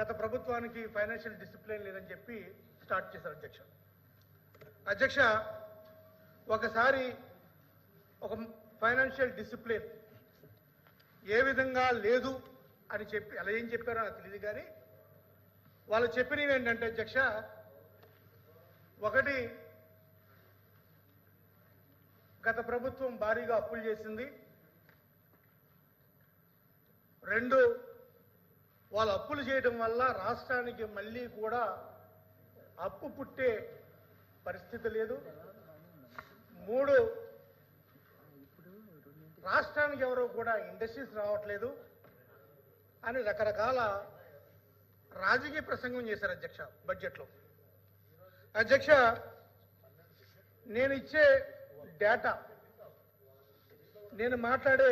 గత ప్రభుత్వానికి financial discipline లేదని చెప్పి స్టార్ట్ చేశారు అధ్యక్ష. అధ్యక్ష ఒకసారి ఒక ఫైనాన్షియల్ డిసిప్లిన్ ఏ విధంగా లేదు అని చెప్పి అలా ఏం చెప్పారో నాకు తెలియదు కానీ వాళ్ళు చెప్పినవి ఏంటంటే అధ్యక్ష ఒకటి గత ప్రభుత్వం భారీగా అప్పులు చేసింది. రెండు వాళ్ళు అప్పులు చేయడం వల్ల రాష్ట్రానికి మళ్ళీ కూడా అప్పు పుట్టే పరిస్థితి లేదు. మూడు రాష్ట్రానికి ఎవరో కూడా ఇండస్ట్రీస్ రావట్లేదు అని రకరకాల రాజకీయ ప్రసంగం చేశారు అధ్యక్ష బడ్జెట్లో. అధ్యక్ష నేను ఇచ్చే డేటా నేను మాట్లాడే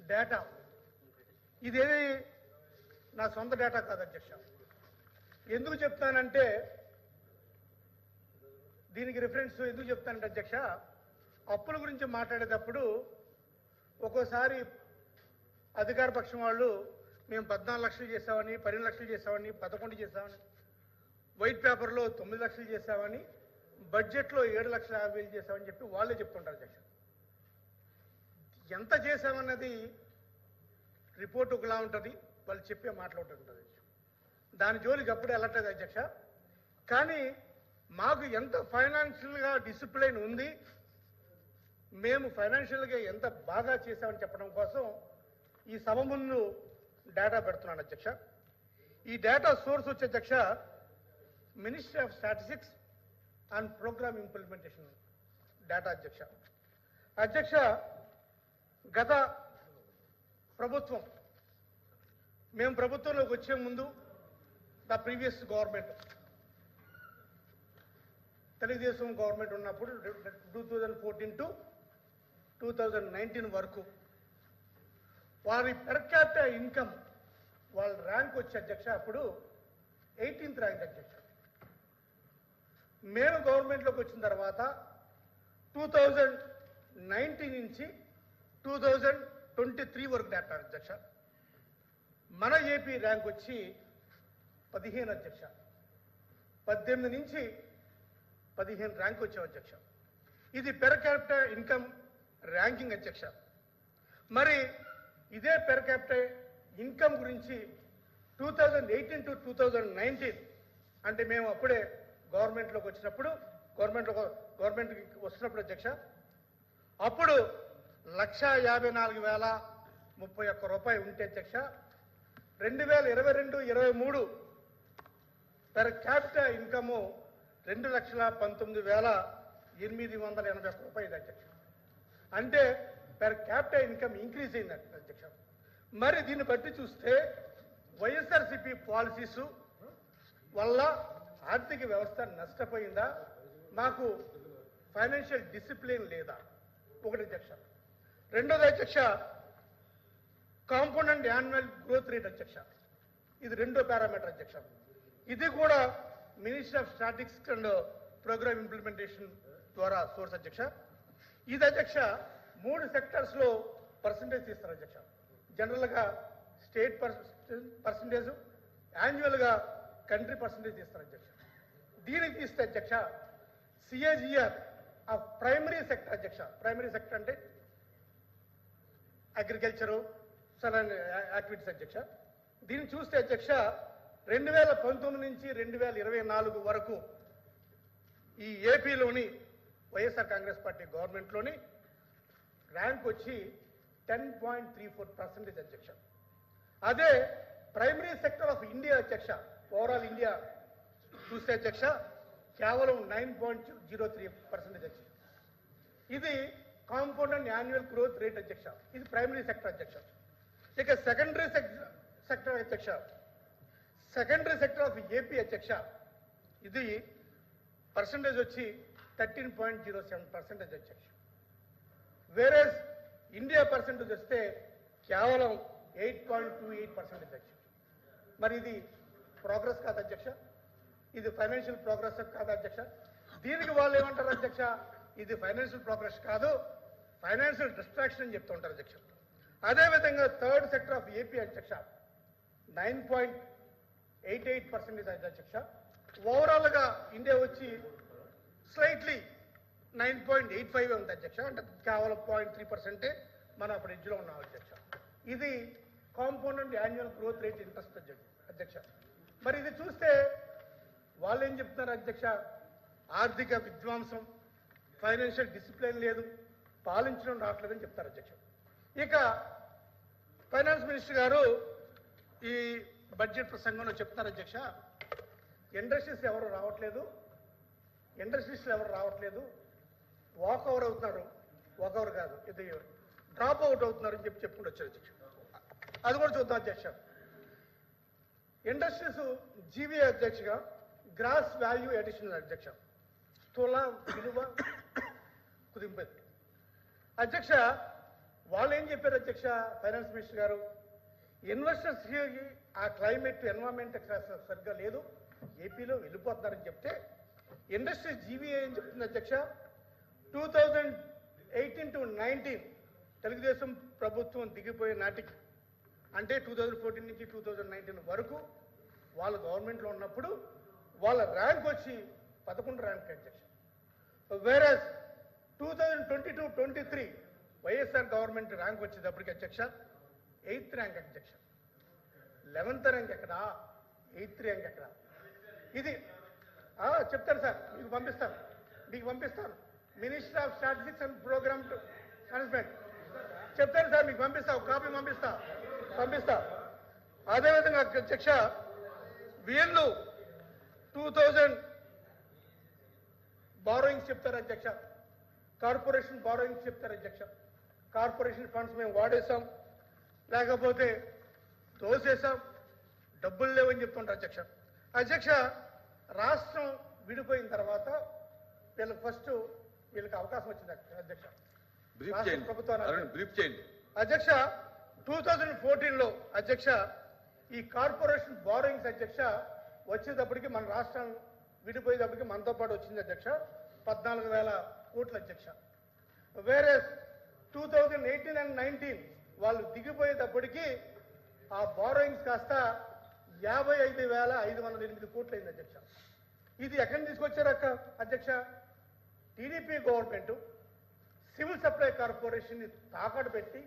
డేటా ఇదేమి నా సొంత డేటా కాదు అధ్యక్ష. ఎందుకు చెప్తానంటే దీనికి రిఫరెన్స్ ఎందుకు చెప్తానంటే అధ్యక్ష అప్పుల గురించి మాట్లాడేటప్పుడు ఒక్కోసారి అధికార పక్షం వాళ్ళు మేము పద్నాలుగు లక్షలు చేసామని పన్నెండు లక్షలు చేసామని పదకొండు చేసామని వైట్ పేపర్లో తొమ్మిది లక్షలు చేసామని బడ్జెట్లో ఏడు లక్షల యాభై వేలు చేసామని చెప్పి వాళ్ళే చెప్తుంటారు అధ్యక్ష. ఎంత చేసామన్నది రిపోర్ట్ ఒకలా ఉంటుంది వాళ్ళు చెప్పే మాటలు ఉంటుంది. దాని జోలికి అప్పుడే వెళ్ళట్లేదు అధ్యక్ష. కానీ మాకు ఎంత ఫైనాన్షియల్గా డిసిప్లిన్ ఉంది మేము ఫైనాన్షియల్గా ఎంత బాగా చేశామని చెప్పడం కోసం ఈ సభ ముందు డేటా పెడుతున్నాను అధ్యక్ష. ఈ డేటా సోర్స్ వచ్చే అధ్యక్ష ministry of statistics and program implementation data అధ్యక్ష. అధ్యక్ష గత ప్రభుత్వం మేము ప్రభుత్వంలోకి వచ్చే ముందు the previous government Telugu Desam government ఉన్నప్పుడు two thousand fourteen to two thousand nineteen వరకు వారి పెర్ క్యాపిటల్ ఇన్కమ్ వాళ్ళ ర్యాంక్ వచ్చే అధ్యక్ష అప్పుడు ఎయిటీన్త్ ర్యాంక్ అధ్యక్ష మేము గవర్నమెంట్లోకి వచ్చిన తర్వాత టూ థౌజండ్ నైన్టీన్ నుంచి టూ థౌజండ్ ట్వంటీ త్రీ వరకు డేటా అధ్యక్ష మన ఏపీ ర్యాంక్ వచ్చి పదిహేను అధ్యక్ష పద్దెనిమిది నుంచి పదిహేను ర్యాంక్ వచ్చాం అధ్యక్ష ఇది పెర్ క్యాపిటల్ ఇన్కమ్ ర్యాంకింగ్ అధ్యక్ష మరి ఇదే పెర్ క్యాపిటల్ ఇన్కమ్ గురించి two thousand eighteen to two thousand nineteen అంటే మేము అప్పుడే గవర్నమెంట్లోకి వచ్చినప్పుడు గవర్నమెంట్లో గవర్నమెంట్కి వస్తున్నప్పుడు అధ్యక్ష అప్పుడు లక్ష యాభై నాలుగు వేల ముప్పై ఒక్క రూపాయి ఉంటే అధ్యక్ష రెండు వేల ఇరవై రెండు ఇరవై మూడు పెర్ క్యాపిటల్ ఇన్కము రెండు లక్షల పంతొమ్మిది వేల ఎనిమిది వందల ఎనభై ఒక్క రూపాయలు అధ్యక్ష అంటే పెర్ క్యాపిటల్ ఇన్కమ్ ఇంక్రీజ్ అయింది అధ్యక్ష మరి దీన్ని బట్టి చూస్తే వైఎస్ఆర్సిపి పాలసీస్ వల్ల ఆర్థిక వ్యవస్థ నష్టపోయిందా? మాకు ఫైనాన్షియల్ డిసిప్లిన్ లేదా? ఒకటి అధ్యక్ష రెండోది అధ్యక్ష కాంపోనెంట్ యాన్యువల్ గ్రోత్ రేట్ అధ్యక్ష. ఇది రెండో పారామీటర్ అధ్యక్ష. ఇది కూడా ministry of statics and program implementation ద్వారా సోర్స్ అధ్యక్ష. ఇది అధ్యక్ష మూడు సెక్టర్స్లో పర్సంటేజ్ తీస్తారు అధ్యక్ష. జనరల్గా స్టేట్ పర్సంటేజ్ యాన్యువల్గా కంట్రీ పర్సంటేజ్ తీస్తారు అధ్యక్ష. దీనికి తీస్తే అధ్యక్ష సిఏజిఆర్ ఆ ప్రైమరీ సెక్టర్ అధ్యక్ష. ప్రైమరీ సెక్టర్ అంటే అగ్రికల్చరు సరైన యాక్టివిటీస్ అధ్యక్ష దీన్ని చూస్తే అధ్యక్ష రెండు వేల పంతొమ్మిది నుంచి రెండు వేల ఇరవై నాలుగు వరకు ఈ ఏపీలోని వైఎస్ఆర్ కాంగ్రెస్ పార్టీ గవర్నమెంట్లోని ర్యాంక్ వచ్చి ten point three four percentage అధ్యక్ష అదే ప్రైమరీ సెక్టర్ ఆఫ్ ఇండియా అధ్యక్ష ఓవరాల్ ఇండియా చూస్తే అధ్యక్ష కేవలం nine point zero three percentage అధ్యక్ష ఇది compound and annual growth rate అధ్యక్ష. ఇది ప్రైమరీ సెక్టర్ అధ్యక్ష. ఇక సెకండరీ సెక్టర్ అధ్యక్ష. సెకండరీ సెక్టర్ ఆఫ్ ఏపీ అధ్యక్ష. ఇది పర్సంటేజ్ వచ్చి thirteen point zero seven percentage అధ్యక్ష. వేరే ఇండియా పర్సెంటేజ్ వస్తే కేవలం eight point two eight percentage అధ్యక్ష. మరి ఇది ప్రోగ్రెస్ కాదు అధ్యక్ష. ఇది ఫైనాన్షియల్ ప్రోగ్రెస్ కాదు అధ్యక్ష. దీనికి వాళ్ళు ఏమంటారు అధ్యక్ష? ఇది ఫైనాన్షియల్ ప్రోగ్రెస్ కాదు ఫైనాన్షియల్ డిస్ట్రాక్షన్ అని చెప్తుంటారు అధ్యక్ష అదేవిధంగా థర్డ్ సెక్టర్ ఆఫ్ ఏపీ అధ్యక్ష nine point eight eight percentage అధ్యక్ష. ఓవరాల్గా ఇండియా వచ్చి slightly nine point eight five ఉంది అధ్యక్ష అంటే కేవలం పాయింట్ త్రీ పర్సెంటే మనం అప్పుడు ఎడ్జ్లో ఉన్నాం అధ్యక్ష. ఇది compound annual growth rate interest అధ్యక్ష. మరి ఇది చూస్తే వాళ్ళు ఏం చెప్తున్నారు అధ్యక్ష? ఆర్థిక విధ్వంసం ఫైనాన్షియల్ డిసిప్లిన్ లేదు పాలించడం రావట్లేదని చెప్తారు అధ్యక్షుడు. ఇక ఫైనాన్స్ మినిస్టర్ గారు ఈ బడ్జెట్ ప్రసంగంలో చెప్తారు అధ్యక్ష ఇండస్ట్రీస్ ఎవరు రావట్లేదు ఇండస్ట్రీస్లో ఎవరు రావట్లేదు వాక్ ఓవర్ అవుతున్నారు వాక్ ఓవర్ కాదు ఇది డ్రాప్ అవుట్ అవుతున్నారు అని చెప్పి చెప్పుకుంటూ వచ్చారు అధ్యక్ష. అది కూడా చూద్దాం అధ్యక్ష. ఇండస్ట్రీస్ జీవీ అధ్యక్షగా గ్రాస్ వాల్యూ అడిషన్ అధ్యక్ష. స్థూల విలువ కుదింపేది. అధ్యక్ష వాళ్ళు ఏం చెప్పారు అధ్యక్ష ఫైనాన్స్ మినిస్టర్ గారు? ఇన్వెస్టర్స్ ఆ క్లైమేట్ ఎన్వైరన్మెంట్ సరిగ్గా లేదు. ఏపీలో వెళ్ళిపోతున్నారని చెప్తే ఇండస్ట్రీ జీవీఏ ఏం చెప్తుంది అధ్యక్ష? Two thousand eighteen to nineteen Telugu Desam ప్రభుత్వం దిగిపోయే నాటికి అంటే టూ థౌజండ్ ఫోర్టీన్ నుంచి టూ థౌజండ్ నైన్టీన్ వరకు వాళ్ళ గవర్నమెంట్లో ఉన్నప్పుడు వాళ్ళ ర్యాంక్ వచ్చి పదకొండు ర్యాంక్ అధ్యక్ష. వేరే two thousand twenty two twenty three YSR government rank వచ్చేటప్పటికి అధ్యక్ష ఎయిత్ ర్యాంక్ అధ్యక్ష లెవెన్త్ ర్యాంక్ ఎక్కడ? ఎయిత్ ర్యాంక్ ఎక్కడ? ఇది చెప్తాను సార్ మీకు పంపిస్తాను. మీకు పంపిస్తాను. Minister of statistics and program management. చెప్తాను సార్ మీకు పంపిస్తా ఒక కాపీ పంపిస్తా పంపిస్తా. అదేవిధంగా అధ్యక్ష వీళ్ళు టూ థౌజండ్ బారోయింగ్స్ చెప్తారు అధ్యక్ష. కార్పొరేషన్ బారోయింగ్స్ చెప్తారు అధ్యక్ష. కార్పొరేషన్ ఫండ్స్ మేము వాడేసాం లేకపోతే తోసేసాం డబ్బులు లేవని చెప్తుంటారు అధ్యక్ష. అధ్యక్ష రాష్ట్రం విడిపోయిన తర్వాత వీళ్ళకి ఫస్ట్ వీళ్ళకి అవకాశం వచ్చింది అధ్యక్ష. ప్రభుత్వాన్ని అధ్యక్ష టూ థౌజండ్ ఫోర్టీన్లో అధ్యక్ష ఈ కార్పొరేషన్ బారోయింగ్స్ అధ్యక్ష వచ్చేటప్పటికి మన రాష్ట్రం విడిపోయేటప్పటికి మనతో పాటు వచ్చింది అధ్యక్ష. పద్నాలుగు వేల కోట్ల అధ్యక్ష. వేరే two thousand eighteen and nineteen వాళ్ళు దిగిపోయేటప్పటికీ ఆ బారోయింగ్స్ కాస్త యాభై ఐదు వేల ఐదు వందల ఎనిమిది కోట్లు అయింది అధ్యక్ష. ఇది ఎక్కడి తీసుకొచ్చారు అక్క అధ్యక్ష? టీడీపీ గవర్నమెంట్ సివిల్ సప్లై కార్పొరేషన్ని తాకట్టు పెట్టి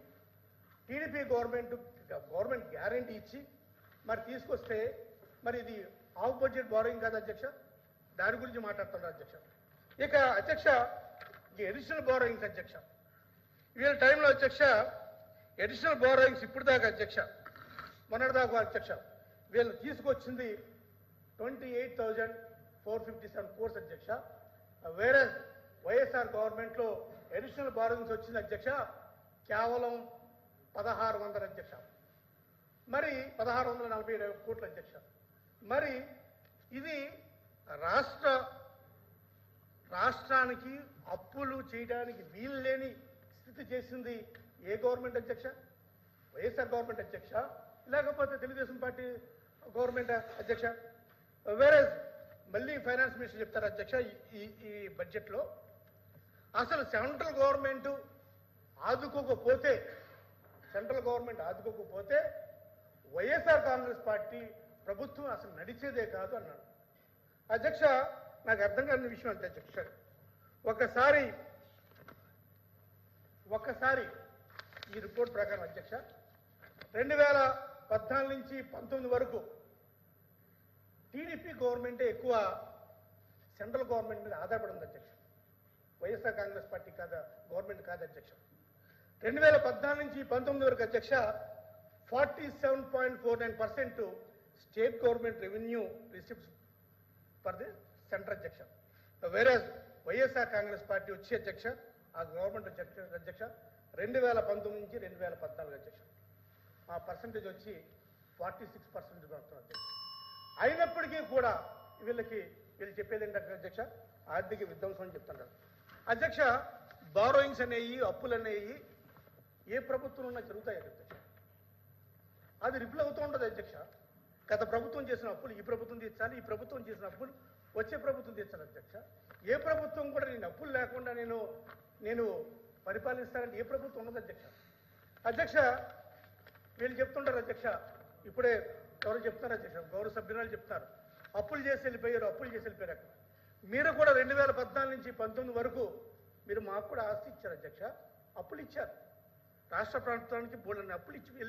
టీడీపీ గవర్నమెంట్ గవర్నమెంట్ గ్యారంటీ ఇచ్చి మరి తీసుకొస్తే మరి ఇది ఆఫ్ బడ్జెట్ బారోయింగ్ కాదు అధ్యక్ష. దాని గురించి మాట్లాడుతున్నారు అధ్యక్ష. ఇక అధ్యక్ష ఎడిషనల్ అడిషనల్ అధ్యక్ష. వీళ్ళ టైంలో అధ్యక్ష అడిషనల్ బోరోయింగ్స్ ఇప్పుడు దాకా అధ్యక్ష. మొన్నటిదాకా అధ్యక్ష. వీళ్ళు తీసుకొచ్చింది twenty eight thousand four fifty seven crores అధ్యక్ష వేరే వైఎస్ఆర్ గవర్నమెంట్లో అడిషనల్ బారోయింగ్స్ వచ్చింది అధ్యక్ష కేవలం పదహారు వందల అధ్యక్ష. మరి పదహారు వందల నలభై ఏడు కోట్ల అధ్యక్ష. మరి ఇది రాష్ట్ర రాష్ట్రానికి అప్పులు చేయడానికి వీలు లేని స్థితి చేసింది ఏ గవర్నమెంట్ అధ్యక్ష? వైఎస్ఆర్ గవర్నమెంట్ అధ్యక్ష? లేకపోతే తెలుగుదేశం పార్టీ గవర్నమెంట్ అధ్యక్ష? వేరే మళ్ళీ ఫైనాన్స్ మినిస్టర్ చెప్తారు అధ్యక్ష ఈ- ఈ బడ్జెట్లో? అసలు సెంట్రల్ గవర్నమెంట్ ఆదుకోకపోతే సెంట్రల్ గవర్నమెంట్ ఆదుకోకపోతే వైఎస్ఆర్ కాంగ్రెస్ పార్టీ ప్రభుత్వం అసలు నడిచేదే కాదు అన్నాడు. అధ్యక్ష నాకు అర్థం కాని విషయం అంటే అధ్యక్ష ఒకసారి ఒకసారి ఈ రిపోర్ట్ ప్రకారం అధ్యక్ష రెండు వేల పద్నాలుగు నుంచి పంతొమ్మిది వరకు టీడీపీ గవర్నమెంటే ఎక్కువ సెంట్రల్ గవర్నమెంట్ మీద ఆధారపడి ఉంది అధ్యక్ష. వైఎస్ఆర్ కాంగ్రెస్ పార్టీ కాదా గవర్నమెంట్ కాదు అధ్యక్ష. రెండు వేల పద్నాలుగు నుంచి పంతొమ్మిది వరకు అధ్యక్ష forty seven point four nine percent state government revenue receipts for the center అధ్యక్ష. వేరే వైఎస్ఆర్ కాంగ్రెస్ పార్టీ వచ్చి అధ్యక్ష ఆ గవర్నమెంట్ అధ్యక్ష అధ్యక్ష. రెండు వేల పంతొమ్మిది నుంచి రెండు వేల పద్నాలుగు అధ్యక్ష. ఆ పర్సంటేజ్ వచ్చి ఫార్టీ సిక్స్ పర్సెంట్ అధ్యక్ష. అయినప్పటికీ కూడా వీళ్ళకి వీళ్ళు చెప్పేది ఏంటంటే అధ్యక్ష ఆర్థిక విధ్వంసం అని చెప్తున్నారు అధ్యక్ష బారోయింగ్స్ అనేవి అప్పులు అనేవి ఏ ప్రభుత్వం ఉన్నా జరుగుతాయి అధ్యక్ష. అది రిప్లై అవుతూ ఉంటుంది అధ్యక్ష. గత ప్రభుత్వం చేసిన అప్పులు ఈ ప్రభుత్వం తీర్చాలి ఈ ప్రభుత్వం చేసిన అప్పులు వచ్చే ప్రభుత్వం తెచ్చాను అధ్యక్ష. ఏ ప్రభుత్వం కూడా నేను అప్పులు లేకుండా నేను నేను పరిపాలిస్తానంటే ఏ ప్రభుత్వం ఉండదు అధ్యక్ష. అధ్యక్ష వీళ్ళు చెప్తుంటారు అధ్యక్ష. ఇప్పుడే ఎవరు చెప్తారు అధ్యక్ష గౌరవ సభ్యురాలు చెప్తారు. అప్పులు చేసి వెళ్ళిపోయారు అప్పులు చేసి వెళ్ళిపోయారు అక్కడ. మీరు కూడా రెండు వేల పద్నాలుగు నుంచి పంతొమ్మిది వరకు మీరు మాకు కూడా ఆస్తి ఇచ్చారు అధ్యక్ష. అప్పులు ఇచ్చారు. రాష్ట్ర ప్రభుత్వానికి బోళ్ళని అప్పులు ఇచ్చి వెళ్ళి